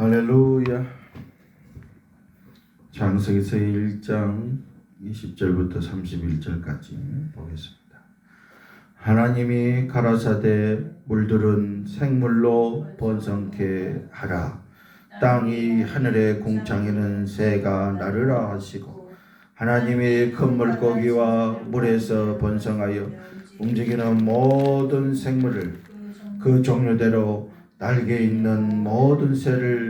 할렐루야. 장세기서 1장 20절부터 31절까지 보겠습니다. 하나님이 가라사대 물들은 생물로 번성케 하라. 땅이 하늘의 공창에는 새가 나르라 하시고 하나님이 큰 물고기와 물에서 번성하여 움직이는 모든 생물을 그 종류대로 날개 있는 모든 새를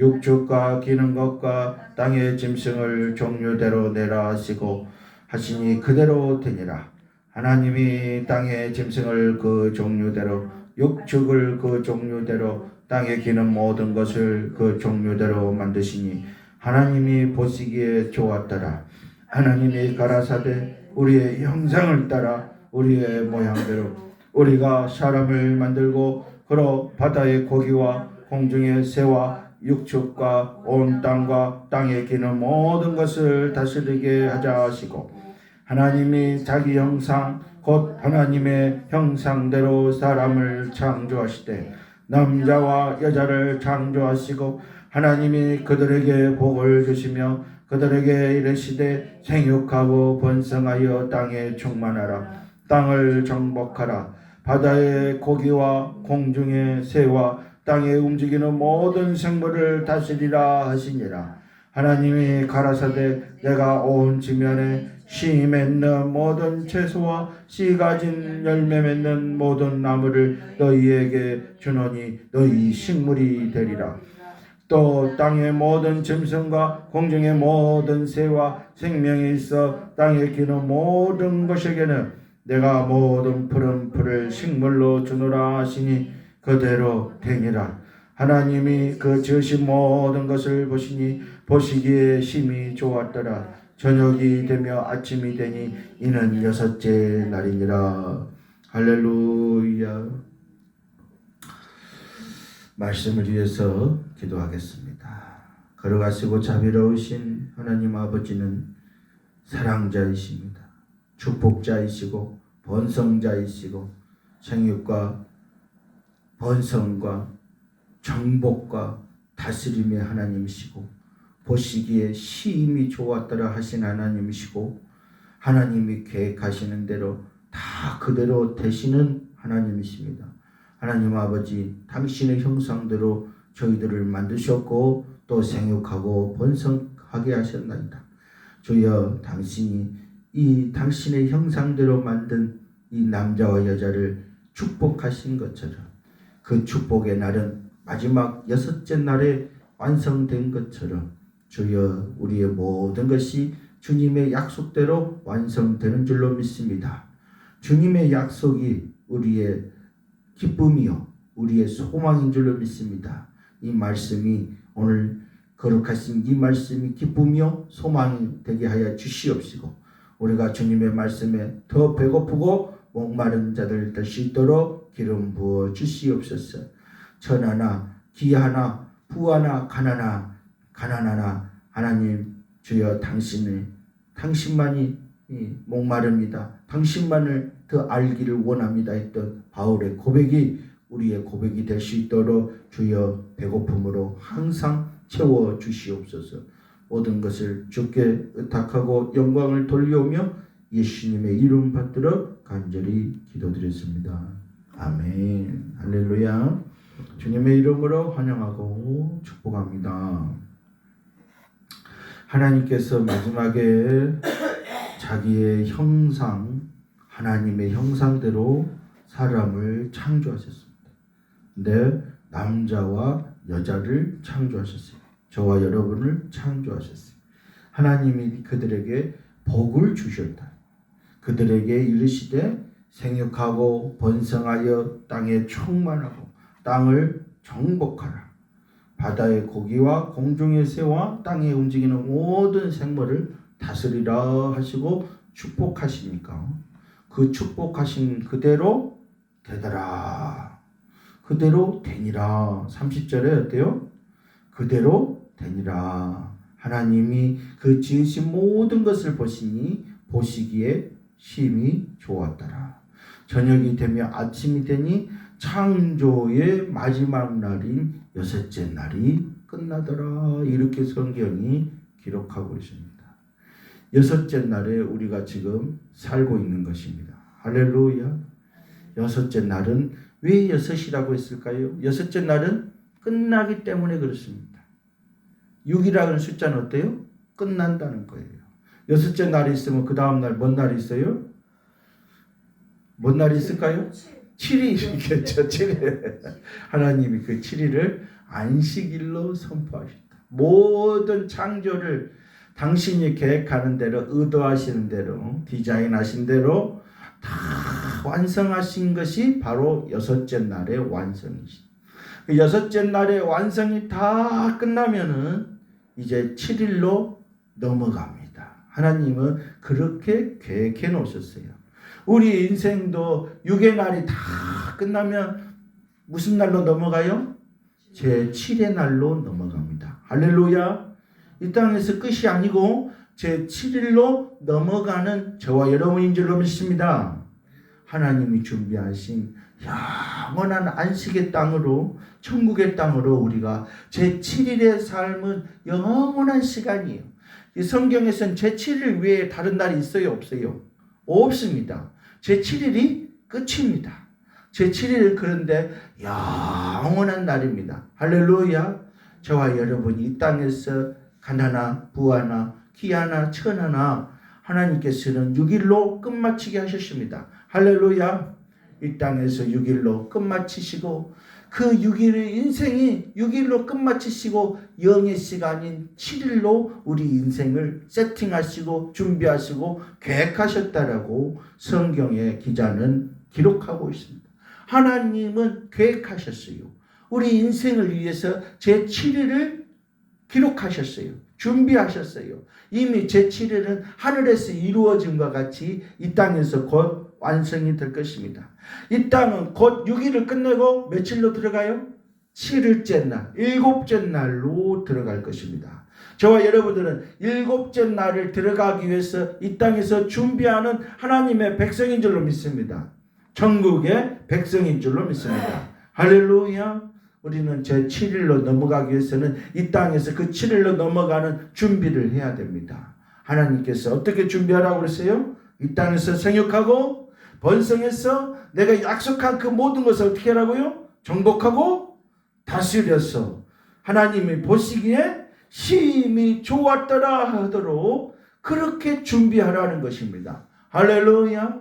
육축과 기는 것과 땅의 짐승을 종류대로 내라 하시고 하시니 그대로 되니라. 하나님이 땅의 짐승을 그 종류대로 육축을 그 종류대로 땅에 기는 모든 것을 그 종류대로 만드시니 하나님이 보시기에 좋았더라. 하나님이 가라사대 우리의 형상을 따라 우리의 모양대로 우리가 사람을 만들고 그로 바다의 고기와 공중의 새와 육축과 온 땅과 땅에 기는 모든 것을 다스리게 하자 하시고 하나님이 자기 형상 곧 하나님의 형상대로 사람을 창조하시되 남자와 여자를 창조하시고 하나님이 그들에게 복을 주시며 그들에게 이르시되 생육하고 번성하여 땅에 충만하라. 땅을 정복하라. 바다의 고기와 공중의 새와 땅에 움직이는 모든 생물을 다스리라 하시니라. 하나님이 가라사대 내가 온 지면에 씨 맺는 모든 채소와 씨 가진 열매 맺는 모든 나무를 너희에게 주노니 너희 식물이 되리라. 또 땅의 모든 짐승과 공중의 모든 새와 생명이 있어 땅에 기는 모든 것에게는 내가 모든 푸른 풀을 식물로 주노라 하시니 그대로 되니라. 하나님이 그 지으신 모든 것을 보시니 보시기에 심히 좋았더라. 저녁이 되며 아침이 되니 이는 여섯째 날이니라. 할렐루야. 말씀을 위해서 기도하겠습니다. 걸어가시고 자비로우신 하나님 아버지는 사랑자이십니다. 축복자이시고 번성자이시고 생육과 번성과 정복과 다스림의 하나님이시고 보시기에 시임이 좋았더라 하신 하나님이시고 하나님이 계획하시는 대로 다 그대로 되시는 하나님이십니다. 하나님 아버지 당신의 형상대로 저희들을 만드셨고 또 생육하고 번성하게 하셨나이다. 주여 당신이 이 당신의 형상대로 만든 이 남자와 여자를 축복하신 것처럼 그 축복의 날은 마지막 여섯째 날에 완성된 것처럼 주여 우리의 모든 것이 주님의 약속대로 완성되는 줄로 믿습니다. 주님의 약속이 우리의 기쁨이요 우리의 소망인 줄로 믿습니다. 이 말씀이 오늘 거룩하신 이 말씀이 기쁨이요 소망이 되게 하여 주시옵시고 우리가 주님의 말씀에 더 배고프고 목마른 자들 될 수 있도록 기름 부어 주시옵소서. 천하나 기하나 부하나 가나나 가난하나 하나님 주여 당신을 당신만이 목마릅니다. 당신만을 더 알기를 원합니다 했던 바울의 고백이 우리의 고백이 될 수 있도록 주여 배고픔으로 항상 채워 주시옵소서. 모든 것을 주께 의탁하고 영광을 돌려오며 예수님의 이름 받들어 간절히 기도드렸습니다. 아멘. 할렐루야. 주님의 이름으로 환영하고 축복합니다. 하나님께서 마지막에 자기의 형상, 하나님의 형상대로 사람을 창조하셨습니다. 근데 남자와 여자를 창조하셨어요. 저와 여러분을 창조하셨어요. 하나님이 그들에게 복을 주셨다. 그들에게 이르시되 생육하고 번성하여 땅에 충만하고 땅을 정복하라. 바다의 고기와 공중의 새와 땅에 움직이는 모든 생물을 다스리라 하시고 축복하시니까 그 축복하신 그대로 되더라. 그대로 되니라. 30절에 어때요? 그대로 되니라. 하나님이 그 지으신 모든 것을 보시니 보시기에 심히 좋았더라. 저녁이 되며 아침이 되니 창조의 마지막 날인 여섯째 날이 끝나더라. 이렇게 성경이 기록하고 있습니다. 여섯째 날에 우리가 지금 살고 있는 것입니다. 할렐루야. 여섯째 날은 왜 여섯이라고 했을까요? 여섯째 날은 끝나기 때문에 그렇습니다. 6이라는 숫자는 어때요? 끝난다는 거예요. 여섯째 날이 있으면 그 다음 날 뭔 날이 있어요? 뭔 날이 있을까요? 7이 있겠죠. 7일. 하나님이 그 7일을 안식일로 선포하셨다. 모든 창조를 당신이 계획하는 대로 의도하시는 대로 디자인하신 대로 다 완성하신 것이 바로 여섯째 날의 완성이시. 그 여섯째 날의 완성이 다 끝나면은 이제 7일로 넘어갑니다. 하나님은 그렇게 계획해 놓으셨어요. 우리 인생도 6의 날이 다 끝나면 무슨 날로 넘어가요? 제 7의 날로 넘어갑니다. 할렐루야. 이 땅에서 끝이 아니고 제 7일로 넘어가는 저와 여러분인 줄로 믿습니다. 하나님이 준비하신 영원한 안식의 땅으로 천국의 땅으로 우리가 제 7일의 삶은 영원한 시간이에요. 이 성경에서는 제 7일 외에 다른 날이 있어요, 없어요? 없습니다. 제 7일이 끝입니다. 제 7일 그런데 영원한 날입니다. 할렐루야. 저와 여러분이 이 땅에서 가나나 부하나 기하나 천하나 하나님께서는 6일로 끝마치게 하셨습니다. 할렐루야. 이 땅에서 6일로 끝마치시고 그 6일의 인생이 6일로 끝마치시고 영의 시간인 7일로 우리 인생을 세팅하시고 준비하시고 계획하셨다라고 성경의 기자는 기록하고 있습니다. 하나님은 계획하셨어요. 우리 인생을 위해서 제 7일을 기록하셨어요. 준비하셨어요. 이미 제 7일은 하늘에서 이루어짐과 같이 이 땅에서 곧 완성이 될 것입니다. 이 땅은 곧 6일을 끝내고 며칠로 들어가요? 7일째 날, 일곱째 날로 들어갈 것입니다. 저와 여러분들은 일곱째 날을 들어가기 위해서 이 땅에서 준비하는 하나님의 백성인 줄로 믿습니다. 천국의 백성인 줄로 믿습니다. 할렐루야. 우리는 제 7일로 넘어가기 위해서는 이 땅에서 그 7일로 넘어가는 준비를 해야 됩니다. 하나님께서 어떻게 준비하라고 그랬어요? 이 땅에서 생육하고 번성해서 내가 약속한 그 모든 것을 어떻게 하라고요? 정복하고 다스려서 하나님이 보시기에 심히 좋았더라 하도록 그렇게 준비하라는 것입니다. 할렐루야.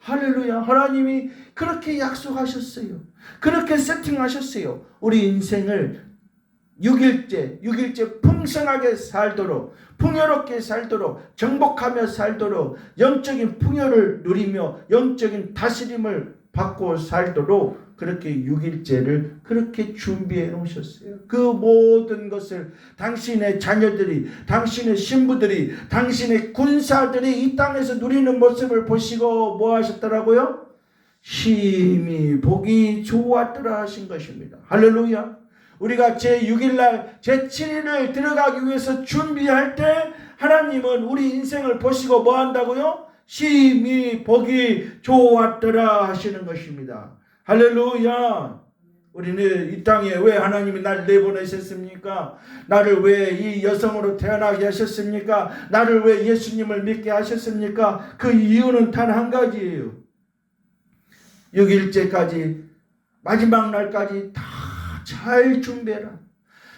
할렐루야. 하나님이 그렇게 약속하셨어요. 그렇게 세팅하셨어요. 우리 인생을 6일째, 6일째 풍성하게 살도록, 풍요롭게 살도록, 정복하며 살도록, 영적인 풍요를 누리며 영적인 다스림을 받고 살도록 그렇게 6일째를 그렇게 준비해 놓으셨어요. 그 모든 것을 당신의 자녀들이, 당신의 신부들이, 당신의 군사들이 이 땅에서 누리는 모습을 보시고 뭐 하셨더라고요? 심히 보기 좋았더라 하신 것입니다. 할렐루야. 우리가 제 6일날 제 7일을 들어가기 위해서 준비할 때 하나님은 우리 인생을 보시고 뭐 한다고요? 심히 보기 좋았더라 하시는 것입니다. 할렐루야. 우리는 이 땅에 왜 하나님이 날 내보내셨습니까? 나를 왜 이 여성으로 태어나게 하셨습니까? 나를 왜 예수님을 믿게 하셨습니까? 그 이유는 단 한 가지예요. 6일째까지 마지막 날까지 다 잘 준비해라.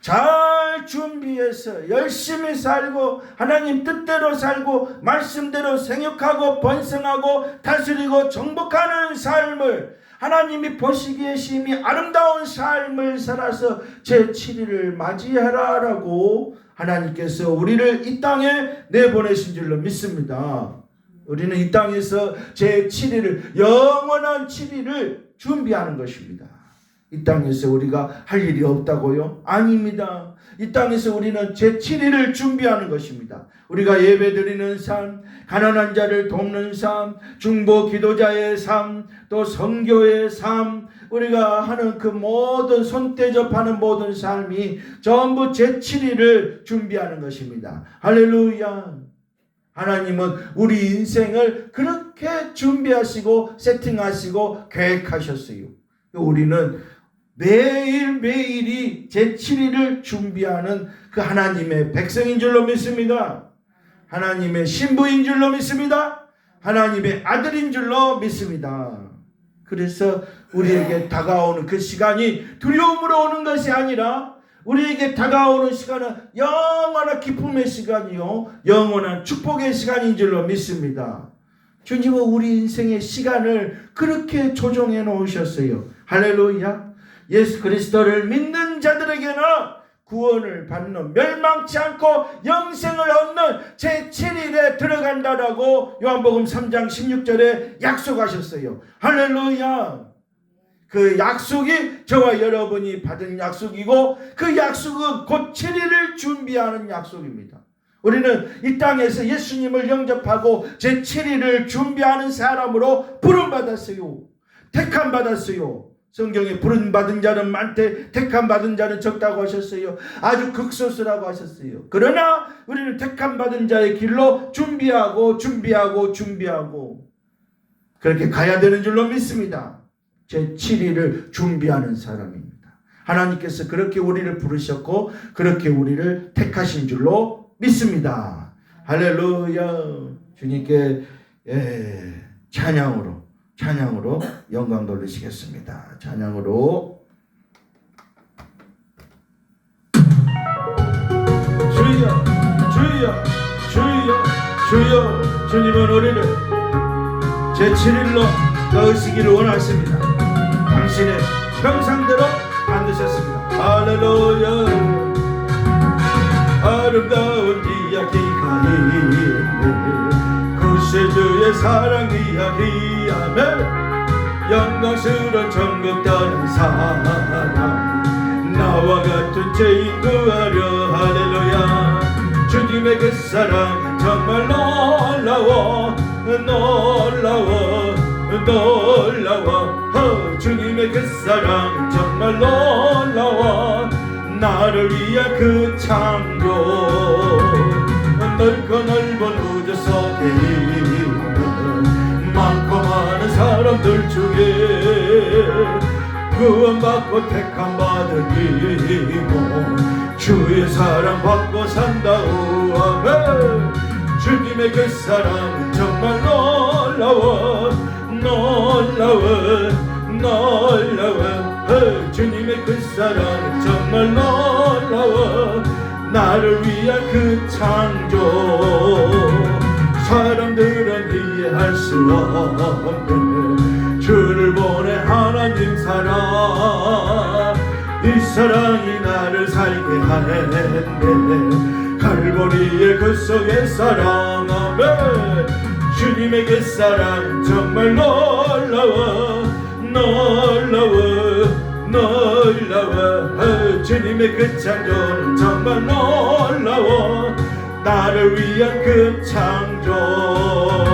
잘 준비해서 열심히 살고 하나님 뜻대로 살고 말씀대로 생육하고 번성하고 다스리고 정복하는 삶을 하나님이 보시기에 심히 아름다운 삶을 살아서 제 7일을 맞이하라 라고 하나님께서 우리를 이 땅에 내보내신 줄로 믿습니다. 우리는 이 땅에서 제 7일을 영원한 7일을 준비하는 것입니다. 이 땅에서 우리가 할 일이 없다고요? 아닙니다. 이 땅에서 우리는 제7일을 준비하는 것입니다. 우리가 예배 드리는 삶, 가난한 자를 돕는 삶, 중보 기도자의 삶, 또 성교의 삶, 우리가 하는 그 모든 손대접하는 모든 삶이 전부 제7일을 준비하는 것입니다. 할렐루야. 하나님은 우리 인생을 그렇게 준비하시고 세팅하시고 계획하셨어요. 우리는 매일 매일이 제7일을 준비하는 그 하나님의 백성인 줄로 믿습니다. 하나님의 신부인 줄로 믿습니다. 하나님의 아들인 줄로 믿습니다. 그래서 우리에게 다가오는 그 시간이 두려움으로 오는 것이 아니라 우리에게 다가오는 시간은 영원한 기쁨의 시간이요. 영원한 축복의 시간인 줄로 믿습니다. 주님은 우리 인생의 시간을 그렇게 조정해 놓으셨어요. 할렐루야. 예수 그리스도를 믿는 자들에게는 구원을 받는 멸망치 않고 영생을 얻는 제7일에 들어간다라고 요한복음 3장 16절에 약속하셨어요. 할렐루야. 그 약속이 저와 여러분이 받은 약속이고 그 약속은 곧 7일을 준비하는 약속입니다. 우리는 이 땅에서 예수님을 영접하고 제7일을 준비하는 사람으로 부름받았어요. 택함 받았어요. 성경에 부름 받은 자는 많대 택함 받은 자는 적다고 하셨어요. 아주 극소수라고 하셨어요. 그러나 우리는 택함 받은 자의 길로 준비하고 준비하고 준비하고 그렇게 가야 되는 줄로 믿습니다. 제 7일을 준비하는 사람입니다. 하나님께서 그렇게 우리를 부르셨고 그렇게 우리를 택하신 줄로 믿습니다. 할렐루야. 주님께 예, 찬양으로 찬양으로 영광 돌리시겠습니다. 찬양으로 주여 주여 주여 주여 주님은 우리를 제7일로 넣으시기를 원하십니다. 당신의 형상대로 만드셨습니다. 할렐루야 아름다운 이야기가 있네 구세주의 사랑 이야기 아멘 영광스러운 천국 떠난 사랑. 나와 같은 죄인 구하려 할렐루야. 주님의 그 사랑 정말 놀라워 놀라워 놀라워. 어, 주님의 그 사랑 정말 놀라워. 나를 위한 그 창조 사람들 중에 구원받고 택함 받은 이고 주의 사랑 받고 산다오 아멘. 주님의 그 사랑은 정말 놀라워 놀라워 놀라워 어, 주님의 그 사랑은 정말 놀라워 나를 위한 그 창조 사람들은 이해할 수 없는 하나님 사랑. 이 사랑이 나를 살게 하네 갈보리의 그 속의 사랑 아멘 주님의 그 사랑 정말 놀라워 놀라워 놀라워. 어, 주님의 그 창조는 정말 놀라워. 나를 위한 그 창조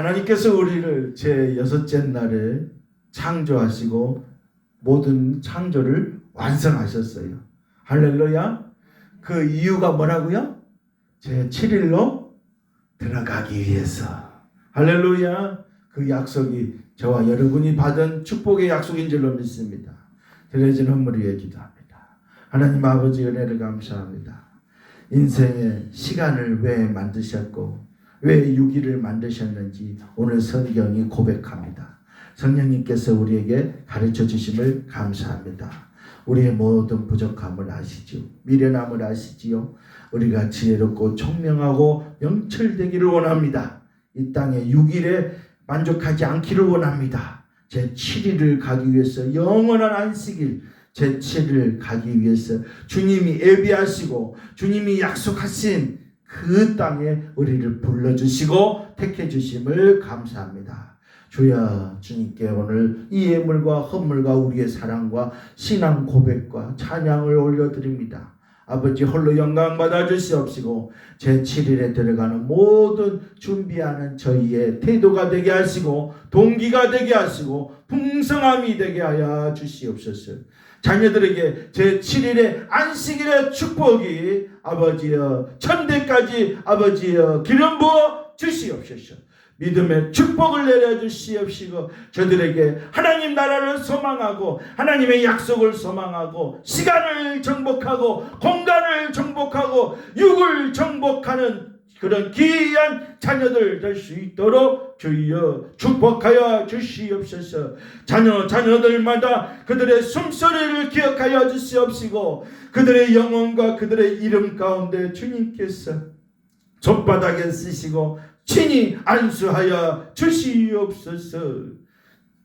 하나님께서 우리를 제 여섯째 날에 창조하시고 모든 창조를 완성하셨어요. 할렐루야. 그 이유가 뭐라고요? 제 7일로 들어가기 위해서. 할렐루야. 그 약속이 저와 여러분이 받은 축복의 약속인 줄로 믿습니다. 드려진 헌물 위에 기도합니다. 하나님 아버지 은혜를 감사합니다. 인생의 시간을 왜 만드셨고 왜 유기를 만드셨는지 오늘 성경이 고백합니다. 성령님께서 우리에게 가르쳐 주심을 감사합니다. 우리의 모든 부족함을 아시죠. 미련함을 아시지요. 우리가 지혜롭고 총명하고 명철되기를 원합니다. 이 땅의 6일에 만족하지 않기를 원합니다. 제 7일을 가기 위해서 영원한 안식일 제 7일 가기 위해서 주님이 예비하시고 주님이 약속하신 그 땅에 우리를 불러주시고 택해 주심을 감사합니다. 주여 주님께 오늘 이 예물과 헌물과 우리의 사랑과 신앙 고백과 찬양을 올려드립니다. 아버지 홀로 영광 받아 주시옵시고 제 7일에 들어가는 모든 준비하는 저희의 태도가 되게 하시고 동기가 되게 하시고 풍성함이 되게 하여 주시옵소서. 자녀들에게 제 7일의 안식일의 축복이 아버지여 천대까지 아버지여 기름 부어 주시옵소서. 믿음의 축복을 내려 주시옵시고 저들에게 하나님 나라를 소망하고 하나님의 약속을 소망하고 시간을 정복하고 공간을 정복하고 육을 정복하는 그런 귀한 자녀들 될 수 있도록 주여 축복하여 주시옵소서. 자녀 자녀들마다 그들의 숨소리를 기억하여 주시옵시고 그들의 영혼과 그들의 이름 가운데 주님께서 손바닥에 쓰시고 친히 안수하여 주시옵소서.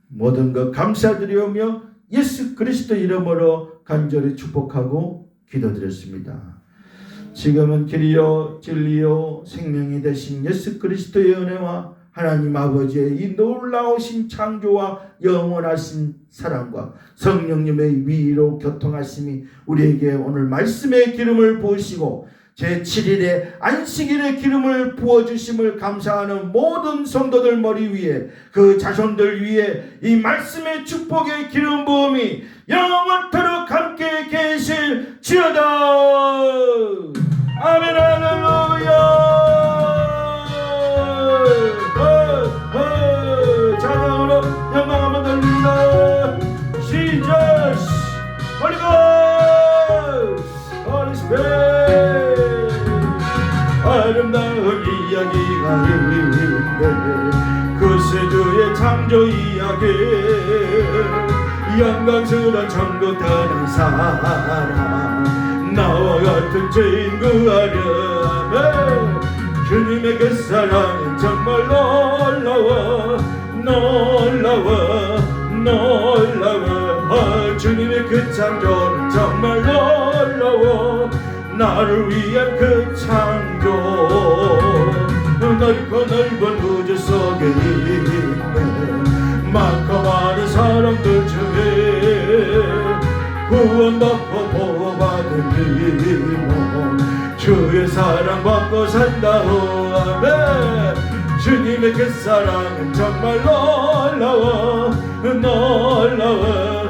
모든 것 감사드리오며 예수 그리스도 이름으로 간절히 축복하고 기도드렸습니다. 지금은 길이요 진리요 생명이 되신 예수 그리스도의 은혜와 하나님 아버지의 이 놀라우신 창조와 영원하신 사랑과 성령님의 위로 교통하심이 우리에게 오늘 말씀의 기름을 부으시고 제7일에 안식일의 기름을 부어주심을 감사하는 모든 성도들 머리 위에 그 자손들 위에 이 말씀의 축복의 기름 부음이 영원토록 함께 계실 지어다. 아멘 할렐루야. 어, 어, 찬양으로 영광 한번 돌립니다. Holy Spirit 아름다운 이야기가 있는데 그 세주의 창조 이야기. 영광스러운 천국 가는 사람 나와 같은 죄인 구하려면 주님의 그 사랑은 정말 놀라워. 놀라워. 놀라워. 아, 주님의 그 창조는 정말 놀라워. 나를 위한 그 창조 넓고 넓은 우주 속에 있는 많고 많은 사람들 중에 구원받고 보호받은 이모 주의 사랑받고 산다오 아멘 주님의 그 사랑은 정말 놀라워 놀라워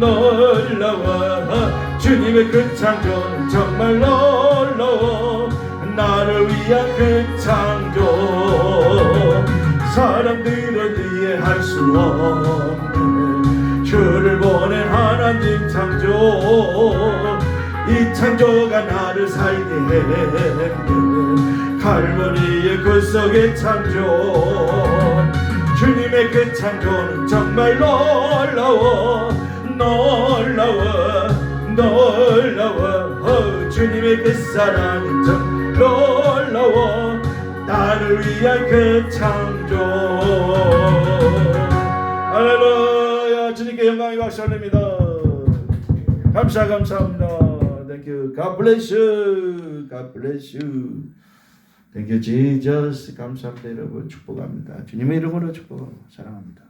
놀라워. 주님의 그 창조는 정말 놀라워 나를 위한 그 창조. 사람들은 이해할 수 없는 주를 보낸 하나님 창조. 이 창조가 나를 살게 했네. 갈보리의 그 속의 창조. 주님의 그 창조는 정말 놀라워 놀라워 놀라워. 어, 주님의 그 사랑은 정 놀라워. 나를 위한 그 창조. 할렐루야. 주님께 영광이 박수합니다. 감사 감사합니다. Thank you. God bless you. God bless you. Thank you Jesus. 감사합니다 여러분. 축복합니다. 주님의 이름으로 축복하고 사랑합니다